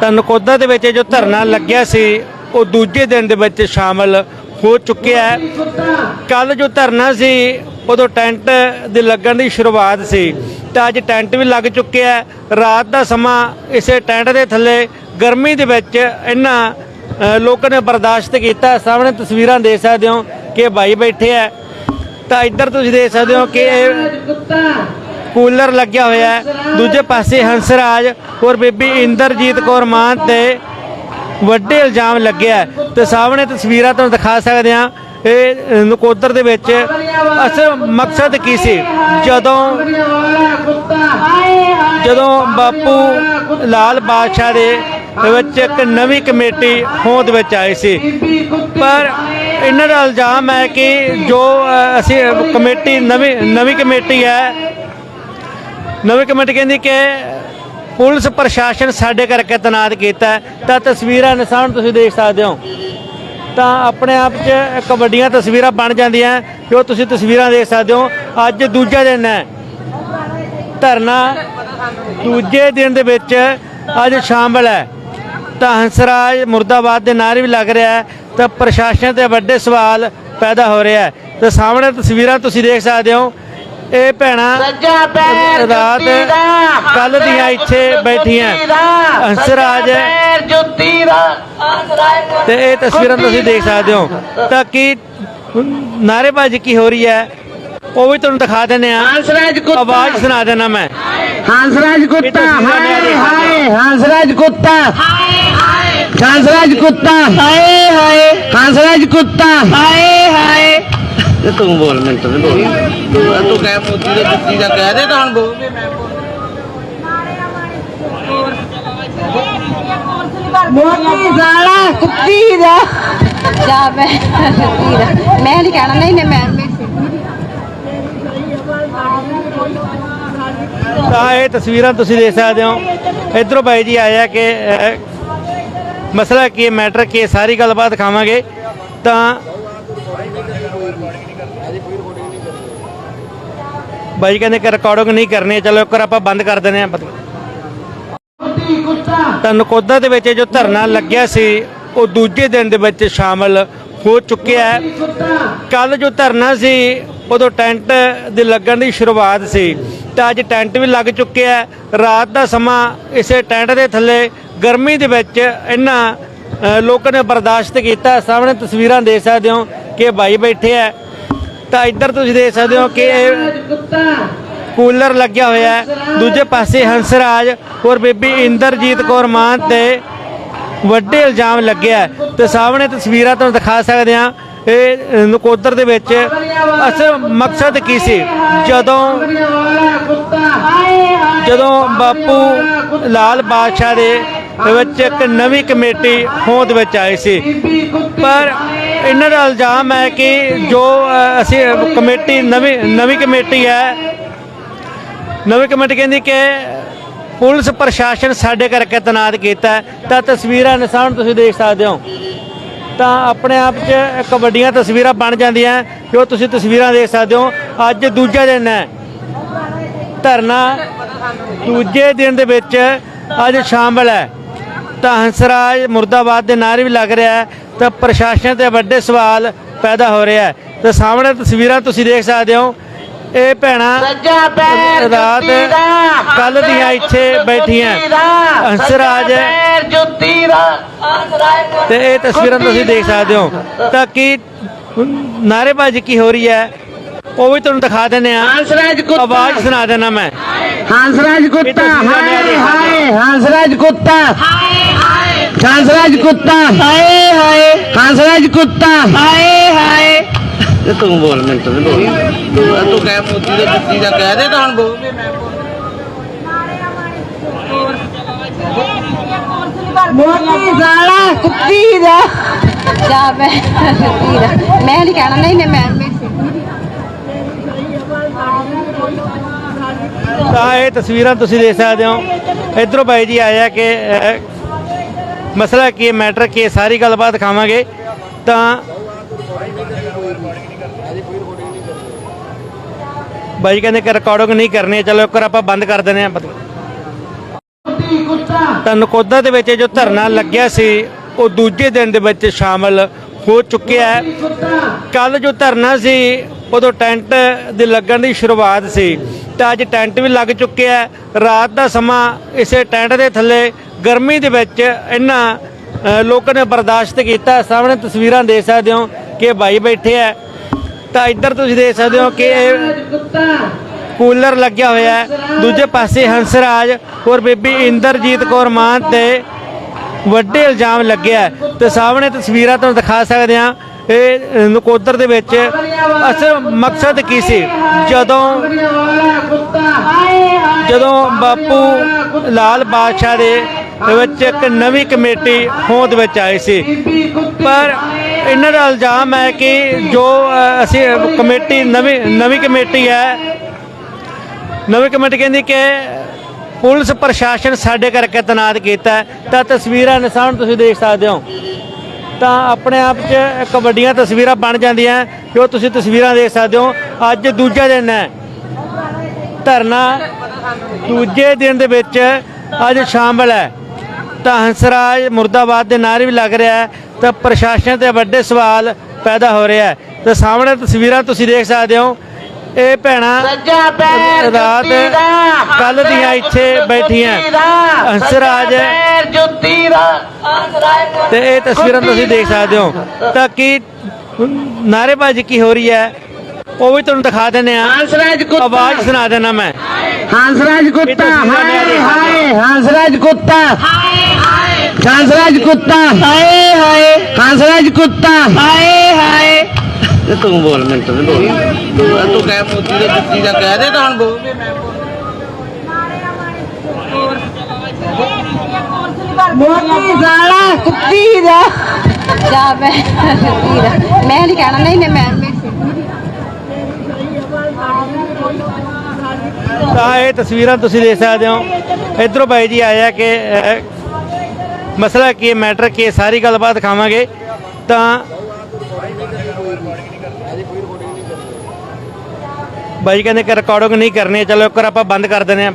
ਤਾਂ ਨਕੋਦਾ ਦੇ ਵਿੱਚ ਜੋ ਧਰਨਾ ਲੱਗਿਆ ਸੀ ਉਹ ਦੂਜੇ ਦਿਨ ਦੇ ਵਿੱਚ ਸ਼ਾਮਲ ਹੋ ਚੁੱਕਿਆ ਹੈ। ਕੱਲ ਜੋ ਧਰਨਾ ਸੀ ਉਦੋਂ ਟੈਂਟ ਦੇ ਲੱਗਣ ਦੀ ਸ਼ੁਰੂਆਤ ਸੀ। ਤਾਂ ਅੱਜ ਟੈਂਟ ਵੀ ਲੱਗ ਚੁੱਕਿਆ ਹੈ। ਰਾਤ ਦਾ ਸਮਾਂ ਇਸੇ ਟੈਂਟ ਦੇ ਥੱਲੇ ਗਰਮੀ ਦੇ ਵਿੱਚ ਇਹਨਾਂ ਅ, ਲੋਕਾਂ ਨੇ ਬਰਦਾਸ਼ਤ ਕੀਤਾ। ਸਾਹਮਣੇ ਤਸਵੀਰਾਂ ਦੇਖ ਸਕਦੇ ਹੋ ਕਿ ਭਾਈ ਬੈਠੇ ਆ ਤਾਂ ਇੱਧਰ ਤੁਸੀਂ ਦੇਖ ਸਕਦੇ ਹੋ ਕਿ ਇਹ ਕੂਲਰ ਲੱਗਿਆ ਹੋਇਆ ਹੈ। ਦੂਜੇ ਪਾਸੇ ਹੰਸਰਾਜ ਔਰ ਬੀਬੀ ਇੰਦਰਜੀਤ ਕੌਰ ਮਾਨ ਤੇ ਵੱਡੇ ਇਲਜ਼ਾਮ ਲੱਗਿਆ ਹੈ ਤੇ ਸਾਹਮਣੇ ਤਸਵੀਰਾਂ ਤੁਹਾਨੂੰ ਦਿਖਾ ਸਕਦੇ ਹਾਂ। ਇਹ ਨਕੋਦਰ ਦੇ ਵਿੱਚ ਅਸਲ ਮਕਸਦ ਕੀ ਸੀ? ਜਦੋਂ ਜਦੋਂ ਬਾਪੂ ਲਾਲ ਬਾਦਸ਼ਾਹ ਦੇ ਵਿੱਚ ਇੱਕ ਨਵੀਂ ਕਮੇਟੀ ਹੋਂਦ ਵਿੱਚ ਆਈ ਸੀ। ਪਰ ਇਹਨਾਂ ਦਾ ਇਲਜ਼ਾਮ ਹੈ ਕਿ ਜੋ ਅਸੀਂ ਕਮੇਟੀ ਨਵੀਂ ਨਵੀਂ ਕਮੇਟੀ ਹੈ ਨਵੀਂ ਕਮੇਟੀ ਕਹਿੰਦੀ ਕਿ ਪੁਲਿਸ ਪ੍ਰਸ਼ਾਸਨ ਸਾਡੇ ਕਰਕੇ ਤਨਾਤ ਕੀਤਾ ਤਾਂ ਤਸਵੀਰਾਂ ਨਿਸ਼ਾਨ ਤੁਸੀਂ ਦੇਖ ਸਕਦੇ ਹੋ। ਤਾਂ ਆਪਣੇ ਆਪ 'ਚ ਇੱਕ ਵੱਡੀਆਂ ਤਸਵੀਰਾਂ ਬਣ ਜਾਂਦੀਆਂ ਜੋ ਤੁਸੀਂ ਤਸਵੀਰਾਂ ਦੇਖ ਸਕਦੇ ਹੋ। ਅੱਜ ਦੂਜਾ ਦਿਨ ਹੈ। ਧਰਨਾ ਦੂਜੇ ਦਿਨ ਦੇ ਵਿੱਚ ਅੱਜ ਸ਼ਾਮਲ ਹੈ। ਤਾਂ ਹੰਸਰਾਜ ਮੁਰਦਾਬਾਦ ਦੇ ਨਾਰੇ ਵੀ ਲੱਗ ਰਿਹਾ ਹੈ। ਤਾਂ ਪ੍ਰਸ਼ਾਸਨ ਤੇ ਵੱਡੇ ਸਵਾਲ ਪੈਦਾ ਹੋ ਰਿਹਾ ਹੈ। ਤੇ ਸਾਹਮਣੇ ਤਸਵੀਰਾਂ ਤੁਸੀਂ ਦੇਖ ਸਕਦੇ ਹੋ। ਇਹ ਭੈਣਾਂ ਸੱਜਾ ਪੈਰ ਰਾਤ ਜੁੱਤੀ ਦਾ ਕੱਲ ਦੀਆਂ ਇੱਥੇ ਬੈਠੀਆਂ। ਪੈਰ ਜੁੱਤੀ ਦਾ। ਤੇ ਇਹ ਤਸਵੀਰਾਂ ਤੁਸੀਂ ਦੇਖ ਸਕਦੇ ਹੋ। ਤਾਂ ਕੀ ਨਾਰੇਬਾਜ਼ੀ ਕੀ ਹੋ ਰਹੀ ਹੈ? ਉਹ ਵੀ ਤੁਹਾਨੂੰ ਦਿਖਾ ਦਿੰਦੇ ਆ ਹੰਸਰਾਜ ਕੁੱਤਾ। ਆਵਾਜ਼ ਸੁਣਾ ਦੇਣਾ ਮੈਂ। ਹੰਸਰਾਜ ਕੁੱਤਾ। ਹਾਏ ਹਾਏ ਹੰਸਰਾਜ ਕੁੱਤਾ। ਹਾਏ ਹਾਏ। ਹੰਸਰਾਜ ਕੁੱਤਾ। ਹਾਏ ਹਾਏ। ਹੰਸਰਾਜ ਕੁੱਤਾ। ਹਾਏ ਹਾਏ। ਤੇ ਤੂੰ ਬੋਲ ਮੈਂ ਤਾਂ ਬੋਲ ਤੂੰ ਤੂੰ ਕਹਿ ਮੋਦੀ ਦੇ ਜੁੱਤੀ ਦਾ ਕਹਿ ਦੇ ਤਾਂ ਹੁਣ ਬੋਲ ਮੋਤੀ ਸਾਲਾ ਕੁੱਤੀ ਦਾ। ਜਾ ਮੈਂ ਵੀਰ ਮੈਂ ਨਹੀਂ ਕਹਿਣਾ ਨਹੀਂ ਨਹੀਂ ਮੈਂ ਮੈਂ ਤਾਂ ਇਹ ਤਸਵੀਰਾਂ ਤੁਸੀਂ ਦੇਖ ਸਕਦੇ ਹੋ। ਇਧਰੋਂ ਬਾਈ ਜੀ ਆਇਆ ਕਿ ਮਸਲਾ ਕੀ ਹੈ ਮੈਟਰ ਕੀ ਹੈ ਸਾਰੀ ਗੱਲਬਾਤ ਦਿਖਾਵਾਂਗੇ। ਤਾਂ ਬਾਈ ਕਹਿੰਦੇ ਕਿ ਰਿਕਾਰਡਿੰਗ ਨਹੀਂ ਕਰਨੀ ਚਲੋ ਇੱਕ ਵਾਰ ਆਪਾਂ ਬੰਦ ਕਰ ਦਿੰਦੇ ਹਾਂ। ਤਾਂ ਨਕੋਦਾ ਦੇ ਵਿੱਚ ਜੋ ਧਰਨਾ ਲੱਗਿਆ ਸੀ, ਉਹ ਦੂਜੇ ਦਿਨ ਦੇ ਵਿੱਚ ਸ਼ਾਮਲ ਹੋ ਚੁੱਕਿਆ ਹੈ। ਕੱਲ ਜੋ ਧਰਨਾ ਸੀ, ਉਦੋਂ ਟੈਂਟ ਦੇ ਲੱਗਣ ਦੀ ਸ਼ੁਰੂਆਤ ਸੀ। ਤਾਂ ਅੱਜ ਟੈਂਟ ਵੀ ਲੱਗ ਚੁੱਕਿਆ ਹੈ। ਰਾਤ ਦਾ ਸਮਾਂ ਇਸੇ ਟੈਂਟ ਦੇ ਥੱਲੇ। ਗਰਮੀ ਦੇ ਵਿੱਚ ਇਹਨਾਂ ਲੋਕਾਂ ਨੇ ਬਰਦਾਸ਼ਤ ਕੀਤਾ। ਸਾਹਮਣੇ ਤਸਵੀਰਾਂ ਦੇਖ ਸਕਦੇ ਹੋ ਕਿ ਭਾਈ ਬੈਠੇ ਆ। ਤਾਂ ਇੱਧਰ ਤੁਸੀਂ ਦੇਖ ਸਕਦੇ ਹੋ ਕਿ ਇਹ ਕੂਲਰ ਲੱਗਿਆ ਹੋਇਆ ਹੈ। ਦੂਜੇ ਪਾਸੇ ਹੰਸਰਾਜ ਔਰ ਬੀਬੀ ਇੰਦਰਜੀਤ ਕੌਰ ਮਾਨ ਤੇ ਵੱਡੇ ਇਲਜ਼ਾਮ ਲੱਗਿਆ ਤੇ ਸਾਹਮਣੇ ਤਸਵੀਰਾਂ ਤੁਹਾਨੂੰ ਦਿਖਾ ਸਕਦੇ ਹਾਂ। ਇਹ ਨਕੋਦਰ ਦੇ ਵਿੱਚ ਅਸਲ ਮਕਸਦ ਕੀ ਸੀ? ਜਦੋਂ ਜਦੋਂ ਬਾਪੂ ਲਾਲ ਬਾਦਸ਼ਾਹ ਦੇ ਵਿੱਚ ਇੱਕ ਨਵੀਂ ਕਮੇਟੀ ਹੋਂਦ ਵਿੱਚ ਆਈ ਸੀ। ਪਰ ਇਹਨਾਂ ਦਾ ਇਲਜ਼ਾਮ ਹੈ ਕਿ ਜੋ ਅਸੀਂ ਕਮੇਟੀ ਨਵੀਂ ਨਵੀਂ ਕਮੇਟੀ ਹੈ, ਨਵੀਂ ਕਮੇਟੀ ਕਹਿੰਦੀ ਕਿ ਪੁਲਿਸ ਪ੍ਰਸ਼ਾਸਨ ਸਾਡੇ ਕਰਕੇ ਤਨਾਤ ਕੀਤਾ ਤਾਂ ਤਸਵੀਰਾਂ ਨਿਸ਼ਾਨ ਤੁਸੀਂ ਦੇਖ ਸਕਦੇ ਹੋ। ਤਾਂ ਆਪਣੇ ਆਪ 'ਚ ਇੱਕ ਵੱਡੀਆਂ ਤਸਵੀਰਾਂ ਬਣ ਜਾਂਦੀਆਂ ਜੋ ਤੁਸੀਂ ਤਸਵੀਰਾਂ ਦੇਖ ਸਕਦੇ ਹੋ। ਅੱਜ ਦੂਜਾ ਦਿਨ ਹੈ। ਧਰਨਾ ਦੂਜੇ ਦਿਨ ਦੇ ਵਿੱਚ ਅੱਜ ਸ਼ਾਮਲ ਹੈ। ਤਾਂ ਹੰਸਰਾਜ ਮੁਰਦਾਬਾਦ ਦੇ ਨਾਰੇ ਵੀ ਲੱਗ ਰਿਹਾ ਹੈ ਤਾਂ ਪ੍ਰਸ਼ਾਸਨ ਤੇ ਵੱਡੇ ਸਵਾਲ ਪੈਦਾ ਹੋ ਰਿਹਾ ਹੈ। ਤੇ ਸਾਹਮਣੇ ਤਸਵੀਰਾਂ ਤੁਸੀਂ ਦੇਖ ਸਕਦੇ ਹੋ। ਇਹ ਭੈਣਾਂ ਸੱਜਾ ਪੈਰ ਰਾਤ ਕੱਲ ਦੀਆਂ ਇੱਥੇ ਬੈਠੀਆਂ ਹੰਸਰਾਜ। ਜੁੱਤੀ ਦਾ। ਤੇ ਇਹ ਤਸਵੀਰਾਂ ਤੁਸੀਂ ਦੇਖ ਸਕਦੇ ਹੋ। ਤਾਂ ਕੀ ਨਾਰੇਬਾਜ਼ੀ ਕੀ ਹੋ ਰਹੀ ਹੈ? ਉਹ ਵੀ ਤੁਹਾਨੂੰ ਦਿਖਾ ਦਿੰਦੇ ਆ ਹੰਸਰਾਜ ਕੁੱਤਾ। ਆਵਾਜ਼ ਸੁਣਾ ਦੇਣਾ ਮੈਂ। ਹੰਸਰਾਜ ਕੁੱਤਾ। ਹਾਏ ਹਾਏ ਹੰਸਰਾਜ ਕੁੱਤਾ। ਹਾਏ ਹੰਸਰਾਜ ਕੁੱਤਾ। ਹਾਏ ਹਾਏ। ਹੰਸਰਾਜ ਕੁੱਤਾ। ਹਾਏ ਹਾਏ। ਤੇ ਤੂੰ ਬੋਲ ਮੈਂ ਤਾਂ ਬੋਲ। ਤੂੰ ਕਹਿ ਮੋਦੀ ਦੇ ਜੁੱਤੀ ਦਾ ਕਹਿ ਦੇ ਤਾਂ ਹੁਣ ਬੋਲ ਮੋਤੀ ਸਾਲਾ ਕੁੱਤੀ ਦਾ। ਜਾ ਮੈਂ ਵੀਰ ਮੈਂ ਨਹੀਂ ਕਹਿਣਾ ਨਹੀਂ ਮੈਂ ਮੈਂ ਤਾਂ ਇਹ ਤਸਵੀਰਾਂ ਤੁਸੀਂ ਦੇਖ ਸਕਦੇ ਹੋ। ਇਧਰੋਂ ਬਾਈ ਜੀ ਆਇਆ ਕਿ ਮਸਲਾ ਕੀ ਹੈ ਮੈਟਰ ਕੀ ਹੈ, ਸਾਰੀ ਗੱਲਬਾਤ ਦਿਖਾਵਾਂਗੇ ਤਾਂ ਬਾਈ ਕਹਿੰਦੇ ਕਿ ਰਿਕਾਰਡਿੰਗ ਨਹੀਂ ਕਰਨੀ ਚਲੋ ਇੱਕ ਵਾਰ ਆਪਾਂ ਬੰਦ ਕਰ ਦਿੰਦੇ ਹਾਂ। ਤਾਂ ਨਕੋਦਾ ਦੇ ਵਿੱਚ ਜੋ ਧਰਨਾ ਲੱਗਿਆ ਸੀ, ਉਹ ਦੂਜੇ ਦਿਨ ਦੇ ਵਿੱਚ ਸ਼ਾਮਲ ਹੋ ਚੁੱਕਿਆ ਹੈ। ਕੱਲ ਜੋ ਧਰਨਾ ਸੀ, ਉਦੋਂ ਟੈਂਟ ਦੇ ਲੱਗਣ ਦੀ ਸ਼ੁਰੂਆਤ ਸੀ। ਤਾਂ ਅੱਜ ਟੈਂਟ ਵੀ ਲੱਗ ਚੁੱਕਿਆ ਹੈ। ਰਾਤ ਦਾ ਸਮਾਂ ਇਸੇ ਟੈਂਟ ਦੇ ਥੱਲੇ ਗਰਮੀ ਦੇ ਵਿੱਚ ਇਹਨਾਂ ਲੋਕਾਂ ਨੇ ਬਰਦਾਸ਼ਤ ਕੀਤਾ ਸਾਹਮਣੇ ਤਸਵੀਰਾਂ ਦੇਖ ਸਕਦੇ ਹੋ ਕਿ ਬਾਈ ਬੈਠੇ ਹੈ ਤਾਂ ਇੱਧਰ ਤੁਸੀਂ ਦੇਖ ਸਕਦੇ ਹੋ ਕਿ ਇਹ ਕੂਲਰ ਲੱਗਿਆ ਹੋਇਆ ਹੈ। ਦੂਜੇ ਪਾਸੇ ਹੰਸਰਾਜ ਔਰ ਬੀਬੀ ਇੰਦਰਜੀਤ ਕੌਰ ਮਾਨ ਤੇ ਵੱਡੇ ਇਲਜ਼ਾਮ ਲੱਗਿਆ ਤੇ ਸਾਹਮਣੇ ਤਸਵੀਰਾਂ ਤੁਹਾਨੂੰ ਦਿਖਾ ਸਕਦੇ ਹਾਂ। ਇਹ ਨਕੋਦਰ ਦੇ ਵਿੱਚ ਅਸਲ ਮਕਸਦ ਕੀ ਸੀ? ਜਦੋਂ ਜਦੋਂ ਬਾਪੂ ਲਾਲ ਬਾਦਸ਼ਾਹ ਦੇ ਦੇ ਵਿੱਚ ਇੱਕ ਨਵੀਂ ਕਮੇਟੀ ਹੋਂਦ ਵਿੱਚ ਆਈ ਸੀ। ਪਰ ਇਹਨਾਂ ਦਾ ਇਲਜ਼ਾਮ ਹੈ ਕਿ ਜੋ ਅਸੀਂ ਕਮੇਟੀ ਨਵੀਂ ਨਵੀਂ ਕਮੇਟੀ ਹੈ, ਨਵੀਂ ਕਮੇਟੀ ਕਹਿੰਦੀ ਕਿ ਪੁਲਿਸ ਪ੍ਰਸ਼ਾਸਨ ਸਾਡੇ ਕਰਕੇ ਤਨਾਤ ਕੀਤਾ ਤਾਂ ਤਸਵੀਰਾਂ ਨਿਸ਼ਾਨ ਤੁਸੀਂ ਦੇਖ ਸਕਦੇ ਹੋ। ਤਾਂ ਆਪਣੇ ਆਪ 'ਚ ਇੱਕ ਵੱਡੀਆਂ ਤਸਵੀਰਾਂ ਬਣ ਜਾਂਦੀਆਂ ਜੋ ਤੁਸੀਂ ਤਸਵੀਰਾਂ ਦੇਖ ਸਕਦੇ ਹੋ। ਅੱਜ ਦੂਜਾ ਦਿਨ ਹੈ। ਧਰਨਾ ਦੂਜੇ ਦਿਨ ਦੇ ਵਿੱਚ ਅੱਜ ਸ਼ਾਮਲ ਹੈ। ਤਾਂ ਹੰਸਰਾਜ ਮੁਰਦਾਬਾਦ ਦੇ ਨਾਰੇ ਵੀ ਲੱਗ ਰਿਹਾ ਹੈ ਤਾਂ ਪ੍ਰਸ਼ਾਸਨ ਤੇ ਵੱਡੇ ਸਵਾਲ ਪੈਦਾ ਹੋ ਰਿਹਾ ਹੈ। ਤੇ ਸਾਹਮਣੇ ਤਸਵੀਰਾਂ ਤੁਸੀਂ ਦੇਖ ਸਕਦੇ ਹੋ। ਇਹ ਭੈਣਾਂ ਸੱਜਾ ਪੈਰ ਰਾਤ ਕੱਲ ਦੀਆਂ ਇੱਥੇ ਬੈਠੀਆਂ। ਹੰਸਰਾਜ। ਜੁੱਤੀ ਦਾ। ਤੇ ਇਹ ਤਸਵੀਰਾਂ ਤੁਸੀਂ ਦੇਖ ਸਕਦੇ ਹੋ। ਤਾਂ ਕਿ ਨਾਰੇਬਾਜ਼ੀ ਕੀ ਹੋ ਰਹੀ ਹੈ? ਉਹ ਵੀ ਤੁਹਾਨੂੰ ਦਿਖਾ ਦਿੰਦੇ ਆ ਹੰਸਰਾਜ ਕੁੱਤਾ। ਆਵਾਜ਼ ਸੁਣਾ ਦੇਣਾ ਮੈਂ। ਹੰਸਰਾਜ ਕੁੱਤਾ। ਹਾਏ। ਹਾਏ ਹੰਸਰਾਜ ਕੁੱਤਾ। ਹਾਏ ਹੰਸਰਾਜ ਕੁੱਤਾ। ਹਾਏ ਹਾਏ। ਹੰਸਰਾਜ ਕੁੱਤਾ। ਹਾਏ ਹਾਏ। ਤੇ ਤੂੰ ਬੋਲ ਮਿੰਟ ਨਹੀਂ ਬੋਲ। ਤੂੰ ਕਹਿ ਮੋਦੀ ਦਾ ਜੁੱਤੀ ਦਾ ਕਹਿ ਦੇ ਤਾਂ ਹੁਣ ਬੋਲ ਵੀ ਮੈਂ ਮੋਦੀ ਸਾਲਾ ਕੁੱਤੀ ਦਾ। ਜਾ ਮੈਂ ਕੁੱਤੀ ਦਾ। ਮੈਂ ਨਹੀਂ ਕਹਿਣਾ ਨਹੀਂ ਮੈਂ ਮੈਂ ਤਾਂ ਇਹ ਤਸਵੀਰਾਂ ਤੁਸੀਂ ਦੇਖ ਸਕਦੇ ਹੋ। ਇਧਰੋਂ ਬਾਈ ਜੀ ਆਇਆ ਕਿ ਮਸਲਾ ਕੀ ਹੈ ਮੈਟਰ ਕੀ ਹੈ, ਸਾਰੀ ਗੱਲਬਾਤ ਦਿਖਾਵਾਂਗੇ ਤਾਂ ਬਾਈ ਕਹਿੰਦੇ ਕਿ ਰਿਕਾਰਡਿੰਗ ਨਹੀਂ ਕਰਨੀ ਹੈ। ਚਲੋ ਇੱਕ ਵਾਰ ਆਪਾਂ ਬੰਦ ਕਰ ਦਿੰਦੇ ਹਾਂ।